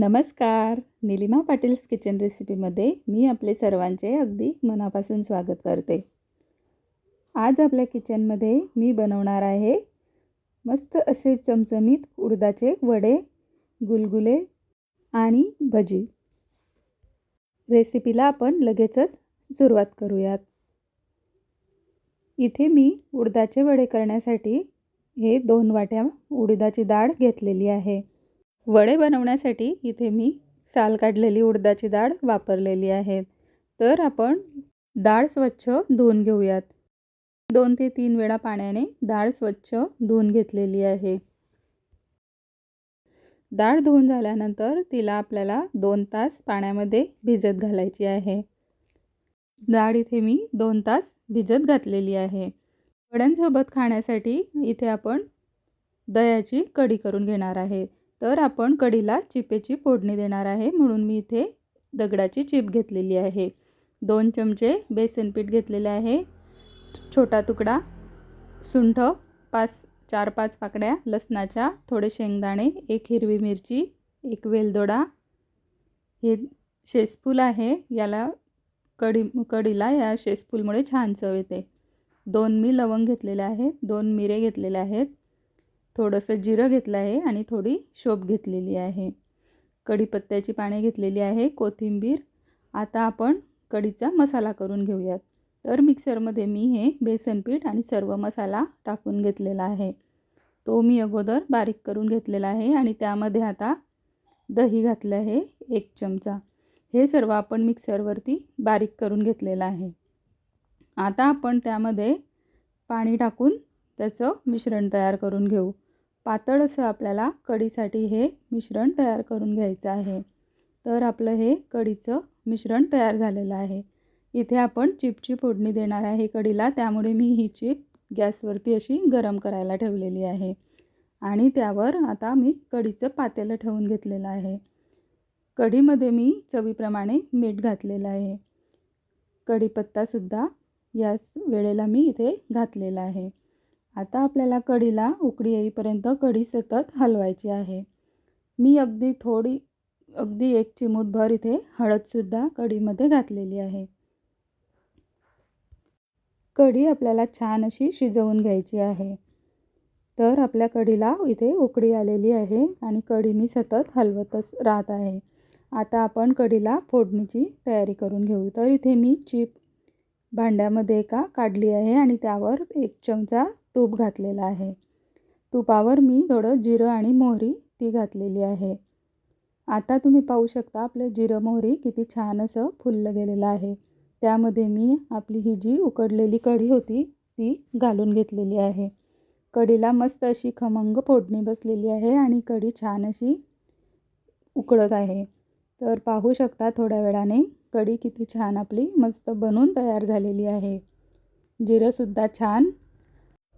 नमस्कार. निलिमा पाटील्स किचन रेसिपीमध्ये मी आपले सर्वांचे अगदी मनापासून स्वागत करते. आज आपल्या किचनमध्ये मी बनवणार आहे मस्त असे चमचमीत उडदाचे वडे गुलगुले आणि भजी. रेसिपीला आपण लगेचच सुरुवात करूयात. इथे मी उडदाचे वडे करण्यासाठी हे दोन वाट्या उडदाची डाळ घेतलेली आहे. वडे बनवण्यासाठी इथे मी साल काढलेली उडदाची डाळ वापरलेली आहे. तर आपण डाळ स्वच्छ धुवून घेऊयात. दोन ते तीन वेळा पाण्याने डाळ स्वच्छ धुवून घेतलेली आहे. डाळ धुवून झाल्यानंतर तिला आपल्याला दोन तास पाण्यामध्ये भिजत घालायची आहे. डाळ इथे मी दोन तास भिजत घातलेली आहे. वड्यांसोबत खाण्यासाठी इथे आपण दह्याची कढी करून घेणार आहे. तर आपण कढीला चिपेची फोडणी देणार आहे. म्हणून मी इथे दगडाची चिप घेतलेली आहे. दोन चमचे बेसन पीठ घेतलेले आहे. छोटा तुकडा सुंठ पाच चार पाच पाकड्या लसणाच्या थोडे शेंगदाणे एक हिरवी मिरची एक वेलदोडा. हे शेसफूल आहे. याला कढी कढीला या शेसफूलमुळे छान चव येते. दोन मी लवंग घेतलेले आहेत. दोन मिरे घेतलेले आहेत. थोडंसं जिरं घेतलं आहे आणि थोडी शोप घेतलेली आहे. कढीपत्त्याची पाने घेतलेली आहे कोथिंबीर. आता आपण कढीचा मसाला करून घेऊयात. तर मिक्सरमध्ये मी हे बेसन पीठ आणि सर्व मसाला टाकून घेतलेला आहे. तो मी अगोदर बारीक करून घेतलेला आहे आणि त्यामध्ये आता दही घातलं आहे एक चमचा. हे सर्व आपण मिक्सरवरती बारीक करून घेतलेलं आहे. आता आपण त्यामध्ये पाणी टाकून त्याचं मिश्रण तयार करून घेऊ. पातळ असं आपल्याला कढीसाठी हे मिश्रण तयार करून घ्यायचं आहे. तर आपलं हे कढीचं मिश्रण तयार झालेलं आहे. इथे आपण चिपची फोडणी देणार आहे कढीला. त्यामुळे मी ही चिप गॅसवरती अशी गरम करायला ठेवलेली आहे. आणि त्यावर आता मी कढीचं पातेलं ठेवून घेतलेलं आहे. कढीमध्ये मी चवीप्रमाणे मीठ घातलेलं आहे. कढीपत्तासुद्धा याच वेळेला मी इथे घातलेला आहे. आता आपल्याला कढीला उकडी येईपर्यंत कढी सतत हलवायची आहे. मी अगदी थोडी अगदी एक चिमूटभर इथे हळदसुद्धा कढीमध्ये घातलेली आहे. कढी आपल्याला छान अशी शिजवून घ्यायची आहे. तर आपल्या कढीला इथे उकडी आलेली आहे आणि कढी मी सतत हलवतच राहत आहे. आता आपण कढीला फोडणीची तयारी करून घेऊ. तर इथे मी चीप भांड्यामध्ये एका काढली आहे आणि त्यावर एक चमचा तूप घातलेला आहे. तुपावर मी थोडं जिरं आणि मोहरी ती घातलेली आहे. आता तुम्ही पाहू शकता आपलं जिरं मोहरी किती छान असं फुललं गेलेलं आहे. त्यामध्ये मी आपली ही जी उकडलेली कढी होती ती घालून घेतलेली आहे. कढीला मस्त अशी खमंग फोडणी बसलेली आहे आणि कढी छान अशी उकळत आहे. तर पाहू शकता थोड्या वेळाने कढी किती छान आपली मस्त बनून तयार झालेली आहे. जिरंसुद्धा छान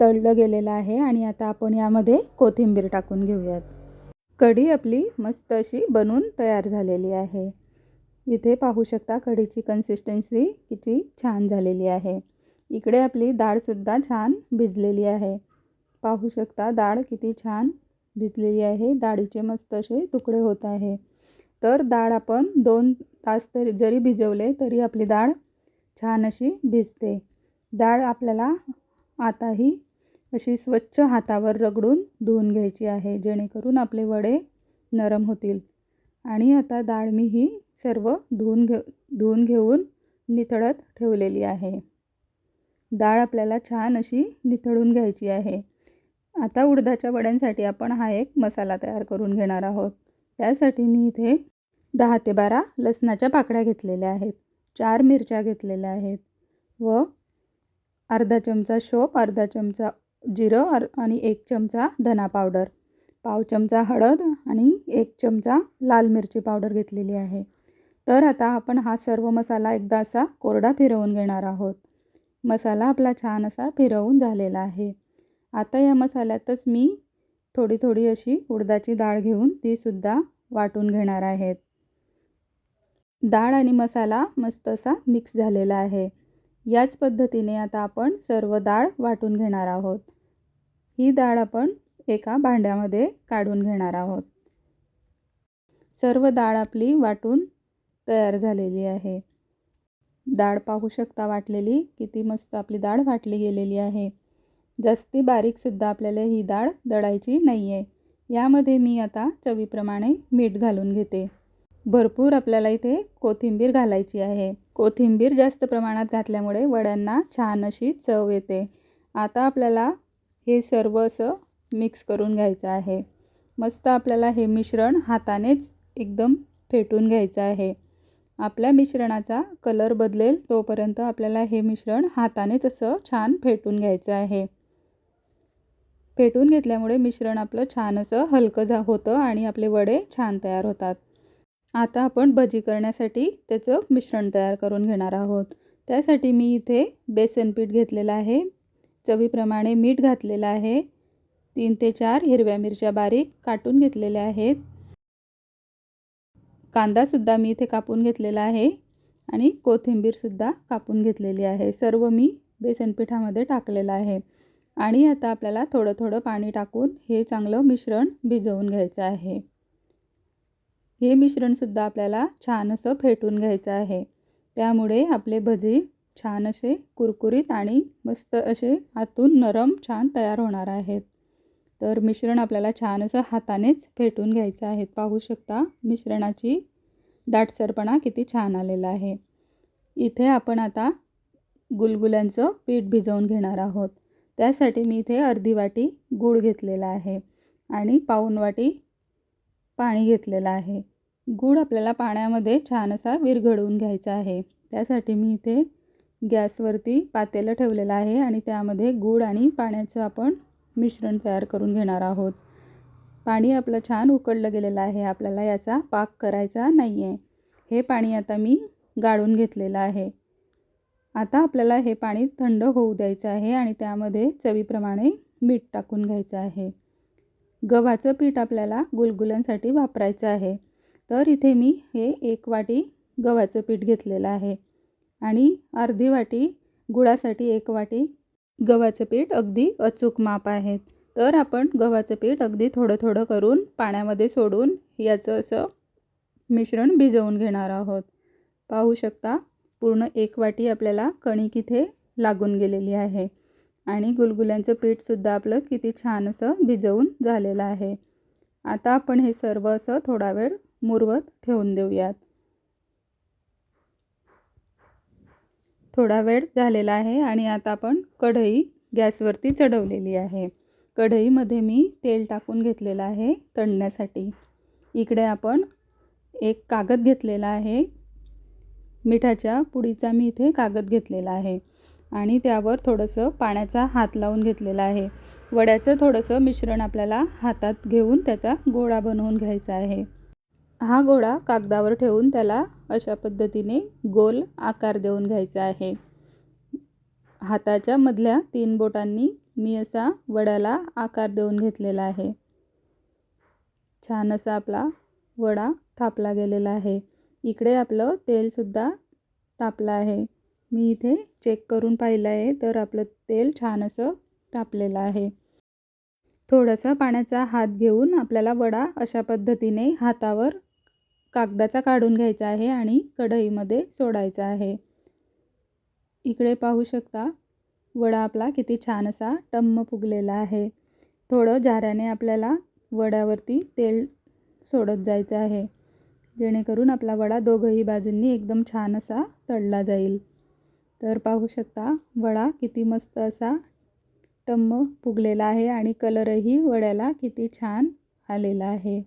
तळलं गेलेलं आहे आणि आता आपण यामध्ये कोथिंबीर टाकून घेऊयात. कढी आपली मस्त अशी बनून तयार झालेली आहे. इथे पाहू शकता कढीची कन्सिस्टन्सी किती छान झालेली आहे. इकडे आपली डाळसुद्धा छान भिजलेली आहे. पाहू शकता डाळ किती छान भिजलेली आहे. डाळीचे मस्त असे तुकडे होत आहे. तर डाळ आपण दोन तास तरी जरी भिजवले तरी आपली डाळ छान अशी भिजते. डाळ आपल्याला आताही अशी स्वच्छ हातावर रगडून धुवून घ्यायची आहे जेणेकरून आपले वडे नरम होतील. आणि आता डाळ मी ही सर्व धुवून घे धुवून घेऊन निथळत ठेवलेली आहे. डाळ आपल्याला छान अशी निथळून घ्यायची आहे. आता उडदाच्या वड्यांसाठी आपण हा एक मसाला तयार करून घेणार आहोत. त्यासाठी मी इथे दहा ते बारा लसणाच्या पाकळ्या घेतलेल्या आहेत. चार मिरच्या घेतलेल्या आहेत. व अर्धा चमचा शोप अर्धा चमचा जिरं अर आणि एक चमचा धना पावडर. पाव चमचा हळद आणि एक चमचा लाल मिरची पावडर घेतलेली आहे. तर आता आपण हा सर्व मसाला एकदा असा कोरडा फिरवून घेणार आहोत. मसाला आपला छान असा फिरवून झालेला आहे. आता या मसाल्यातच मी थोडी थोडी अशी उडदाची डाळ घेऊन तीसुद्धा वाटून घेणार आहेत डाळ आणि मसाला मस्त असा मिक्स झालेला आहे. याच पद्धतीने आता आपण सर्व डाळ वाटून घेणार आहोत. ही डाळ आपण एका भांड्यामध्ये काढून घेणार आहोत. सर्व डाळ आपली वाटून तयार झालेली आहे. डाळ पाहू शकता वाटलेली किती मस्त आपली डाळ वाटली गेलेली आहे. जास्ती बारीकसुद्धा आपल्याला ही डाळ दळायची नाही आहे यामध्ये मी आता चवीप्रमाणे मीठ घालून घेते. भरपूर आपल्याला इथे कोथिंबीर घालायची आहे. कोथिंबीर जास्त प्रमाणात घातल्यामुळे वड्यांना छान अशी चव येते. आता आपल्याला हे सर्व असं मिक्स करून घ्यायचं आहे. मस्त आपल्याला हे मिश्रण हातानेच एकदम फेटून घ्यायचं आहे. आपल्या मिश्रणाचा कलर बदलेल तोपर्यंत आपल्याला हे मिश्रण हातानेच असं छान फेटून घ्यायचं आहे. फेटून घेतल्यामुळे मिश्रण आपलं छान असं हलकं जा होतं आणि आपले वडे छान तयार होतात. आता आपण भजी करण्यासाठी त्याचं मिश्रण तयार करून घेणार आहोत. त्यासाठी मी इथे बेसन पीठ घेतलेलं आहे. चवीप्रमाणे मीठ घातलेलं आहे. तीन ते चार हिरव्या मिरच्या बारीक काटून घेतलेल्या आहेत. कांदासुद्धा मी इथे कापून घेतलेला आहे आणि कोथिंबीरसुद्धा कापून घेतलेली आहे. सर्व मी बेसन पिठामध्ये टाकलेलं आहे. आणि आता आपल्याला थोडं थोडं पाणी टाकून हे चांगलं मिश्रण भिजवून घ्यायचं आहे. हे मिश्रणसुद्धा आपल्याला छान असं फेटून घ्यायचं आहे. त्यामुळे आपले भजी छान असे कुरकुरीत आणि मस्त असे आतून नरम छान तयार होणार आहेत. तर मिश्रण आपल्याला छान असं हातानेच फेटून घ्यायचं आहे. पाहू शकता मिश्रणाची दाटसरपणा किती छान आलेला आहे. इथे आपण आता गुलगुल्यांचं पीठ भिजवून घेणार आहोत. त्यासाठी मी इथे अर्धी वाटी गूळ घेतलेला आहे आणि पाऊण वाटी पाणी घेतलेलं आहे. गूळ आपल्याला पाण्यामध्ये छान असा विरघळवून घ्यायचा आहे. त्यासाठी मी इथे गॅसवरती पातेलं ठेवलेलं आहे आणि त्यामध्ये गूळ आणि पाण्याचं आपण मिश्रण तयार करून घेणार आहोत. पाणी आपलं छान उकळलं गेलेलं आहे. आपल्याला याचा पाक करायचा नाही आहे हे पाणी आता मी गाळून घेतलेलं आहे. आता आपल्याला हे पाणी थंड होऊ द्यायचं आहे आणि त्यामध्ये चवीप्रमाणे मीठ टाकून घ्यायचं आहे. गव्हाचं पीठ आपल्याला गुलगुल्यांसाठी वापरायचं आहे. तर इथे मी हे एक वाटी गव्हाचं पीठ घेतलेलं आहे. आणि अर्धी वाटी गुळासाठी एक वाटी गव्हाचं पीठ अगदी अचूक माप आहे. तर आपण गव्हाचं पीठ अगदी थोडं थोडं करून पाण्यामध्ये सोडून याचं असं मिश्रण भिजवून घेणार आहोत. पाहू शकता पूर्ण एक वाटी आपल्याला कणिक इथे लागून गेलेली आहे. आणि गुलगुल्यांचं पीठसुद्धा आपलं किती छान असं भिजवून झालेलं आहे. आता आपण हे सर्व असं थोडा वेळ मुरवत ठेवून देऊयात. थोडा वेळ झालेला आहे आणि आता आपण कढई गॅसवरती चढवलेली आहे. कढईमध्ये मी तेल टाकून घेतलेलं आहे तळण्यासाठी. इकडे आपण एक कागद घेतलेला आहे. मिठाच्या पुडीचा मी इथे कागद घेतलेला आहे. आणि त्यावर थोडंसं पाण्याचा हात लावून घेतलेला आहे. वड्याचं थोडंसं मिश्रण आपल्याला हातात घेऊन त्याचा गोळा बनवून घ्यायचा आहे. हा गोळा कागदावर ठेवून त्याला अशा पद्धतीने गोल आकार देऊन घ्यायचा आहे. हाताच्या मधल्या तीन बोटांनी मी असा वड्याला आकार देऊन घेतलेला आहे. छान असा आपला वडा थापला गेलेला आहे. इकडे आपलं तेलसुद्धा तापलं आहे. मी इथे चेक करून पाहिलं आहे तर आपलं तेल छान असं तापलेलं आहे. थोडासा पाण्याचा हात घेऊन आपल्याला वडा अशा पद्धतीने हातावर कागदाचा काढून घ्यायचा आहे आणि कढईमध्ये सोडायचा आहे. इकडे पाहू शकता वडा आपला किती छान असा टम्म फुगलेला आहे. थोडं जाऱ्याने आपल्याला वड्यावरती तेल सोडत जायचं आहे. जेणेकरून आपला वडा दोघंही बाजूंनी एकदम छान असा तळला जाईल. तर पाहू शकता वडा किती मस्त असा टम्म फुगलेला आहे आणि कलरही वड्याला किती छान आलेला आहे.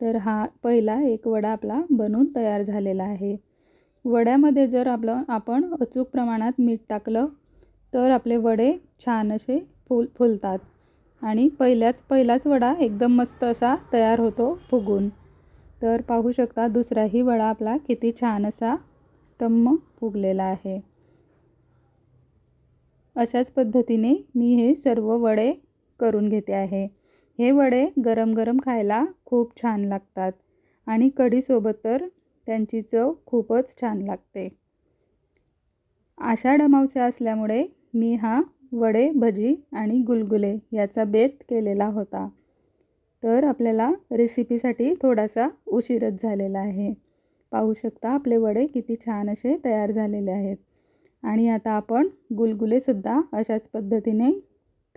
तर हा पहिला एक वडा आपला बनून तयार झालेला आहे. वड्यामध्ये जर आपलं आपण अचूक प्रमाणात मीठ टाकलं तर आपले वडे छान असे फुल फुलतात. आणि पहिल्याच पहिलाच वडा एकदम मस्त असा तयार होतो फुगून. तर पाहू शकता दुसराही वडा आपला किती छान असा टम्म फुगलेला आहे. अशाच पद्धतीने मी हे सर्व वडे करून घेते आहे. हे वडे गरम गरम खायला खूप छान लागतात आणि कढीसोबत तर त्यांची चव खूपच छान लागते. आषाढ अमावस्या असल्यामुळे मी हा वडे भजी आणि गुलगुले याचा बेत केलेला होता. तर आपल्याला रेसिपीसाठी थोडासा उशीरच झालेला आहे. पाहू शकता आपले वडे किती छान असे तयार झालेले आहेत. आणि आता आपण गुलगुलेसुद्धा अशाच पद्धतीने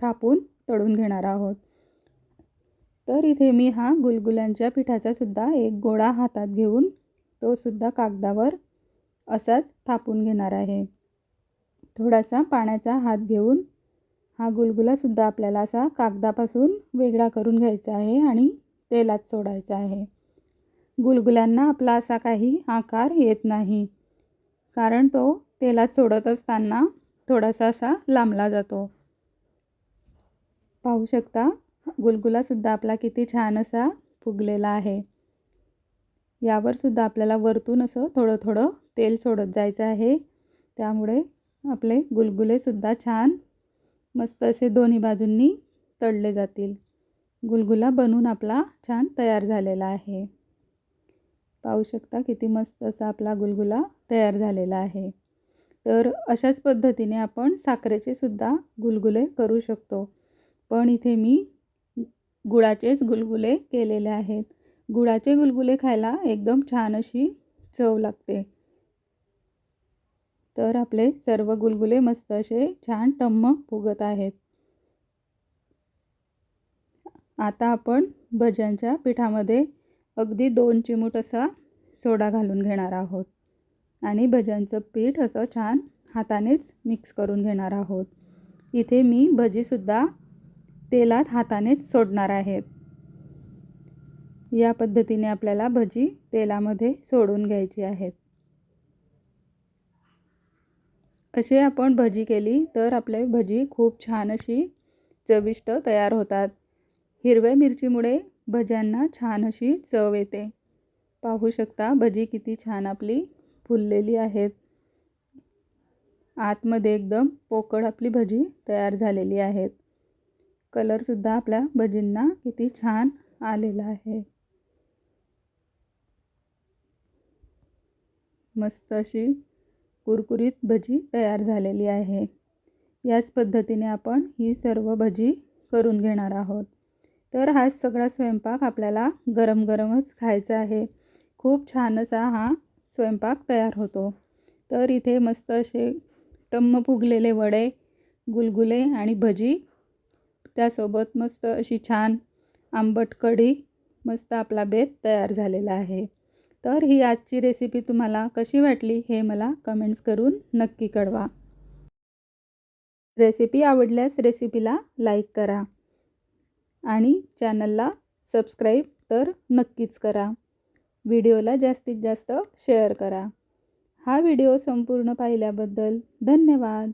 थापून तळून घेणार आहोत. तर इथे मी हा गुलगुल्यांच्या पिठाचासुद्धा एक गोळा हातात घेऊन तोसुद्धा कागदावर असाच थापून घेणार आहे. थोडासा पाण्याचा हात घेऊन हा गुलगुलासुद्धा आपल्याला असा कागदापासून वेगळा करून घ्यायचा आहे आणि तेलात सोडायचा आहे. गुलगुल्यांना आपला असा काही आकार येत नाही कारण तो तेलात सोडत असताना थोडासा असा लांबला जातो. पाहू शकता गुलगुलासुद्धा आपला किती छान असा फुगलेला आहे. यावर सुद्धा आपल्याला वरतून असं थोडं थोडं तेल सोडत जायचं आहे. त्यामुळे आपले गुलगुलेसुद्धा छान मस्त असे दोन्ही बाजूंनी तळले जातील. गुलगुला बनून आपला छान तयार झालेला आहे. पाहू शकता किती मस्त असा आपला गुलगुला तयार झालेला आहे. तर अशाच पद्धतीने आपण साखरेचे सुद्धा गुलगुले करू शकतो. पण इथे मी गुळाचेच गुलगुले केलेले आहेत. गुळाचे गुलगुले खायला एकदम छान अशी चव लागते. तर आपले सर्व गुलगुले मस्त असे छान टम्म फुगत आहेत. आता आपण भज्यांच्या पिठामध्ये अगदी दोन चिमूट असा सोडा घालून घेणार आहोत. आणि भज्यांचं पीठ असं छान हातानेच मिक्स करून घेणार आहोत. इथे मी भजीसुद्धा तेलात हातानेच सोडणार आहेत या पद्धतीने आपल्याला भजी तेलामध्ये सोडून घ्यायची आहेत असे आपण भजी केली तर आपले भजी खूप छान अशी चविष्ट तयार होतात. हिरव्या मिरचीमुळे भज्यांना छान अशी चव येते. पाहू शकता भजी किती छान आपली फुललेली आहेत. आतमध्ये एकदम पोकळ आपली भजी तयार झालेली आहेत. कलरसुद्धा आपल्या भजींना किती छान आलेला आहे. मस्त अशी कुरकुरीत भजी तयार झालेली आहे. याच पद्धतीने आपण ही सर्व भजी करून घेणार आहोत. तर हा सगळा स्वयंपाक आपल्याला गरम गरमच खायचा आहे. खूप छान असा हा स्वयंपाक तयार होतो. तर इथे मस्त असे टम्म फुगलेले वडे गुलगुले आणि भजी. त्यासोबत मस्त अशी छान आंबट कढी मस्त आपला बेत तयार झालेला आहे. तर ही आजची रेसिपी तुम्हाला कशी वाटली हे मला कमेंट्स करून नक्की कळवा. रेसिपी आवडल्यास रेसिपीला लाईक करा आणि चॅनलला सबस्क्राईब तर नक्कीच करा. व्हिडिओला जास्तीत जास्त शेअर करा. हा व्हिडिओ संपूर्ण पाहिल्याबद्दल धन्यवाद.